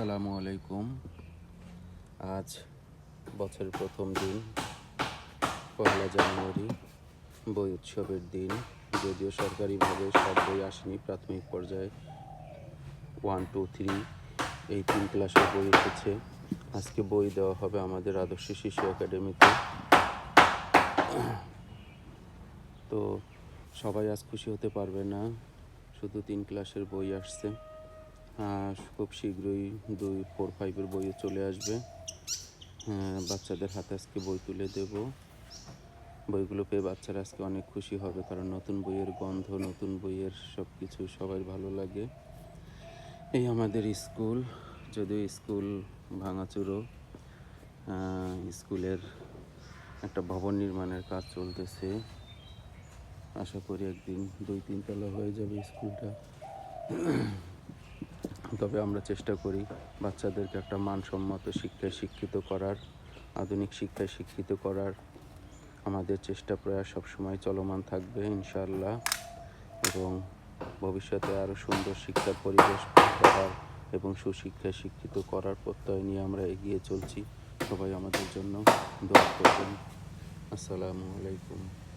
আসসালামু আলাইকুম। আজ বছরের প্রথম দিন পয়লা জানুয়ারি, বই উৎসবের দিন। যদিও সরকারিভাবে সব বই আসেনি প্রাথমিক পর্যায়ে। ওয়ান টু থ্রি এই তিন ক্লাসের বই এসেছে। আজকে বই দেওয়া হবে আমাদের আদর্শ শিশু একাডেমিতে। তো সবাই আজ খুশি হতে পারবে না। শুধু তিন ক্লাসের বই আসছে। খুব শীঘ্রই দুই ফোর ফাইভের বইও চলে আসবে। বাচ্চাদের হাতে আজকে বই তুলে দেব। বইগুলো পেয়ে বাচ্চারা আজকে অনেক খুশি হবে, কারণ নতুন বইয়ের গন্ধ, নতুন বইয়ের সব কিছু সবাই ভালো লাগে। এই আমাদের স্কুল, যদিও স্কুল ভাঙাচুরো স্কুলের একটা ভবন নির্মাণের কাজ চলতেছে। আশা করি একদিন দুই তিন তলা হয়ে যাবে স্কুলটা। তবে আমরা চেষ্টা করি বাচ্চাদেরকে একটা মানসম্মত শিক্ষায় শিক্ষিত করার, আধুনিক শিক্ষায় শিক্ষিত করার। আমাদের চেষ্টা প্রয়াস সবসময় চলমান থাকবে, ইনশাআল্লাহ। এবং ভবিষ্যতে আরও সুন্দর শিক্ষার পরিবেশ করার এবং সুশিক্ষায় শিক্ষিত করার প্রত্যয় নিয়ে আমরা এগিয়ে চলছি। সবাই আমাদের জন্য দোয়া করবেন। আসসালামু আলাইকুম।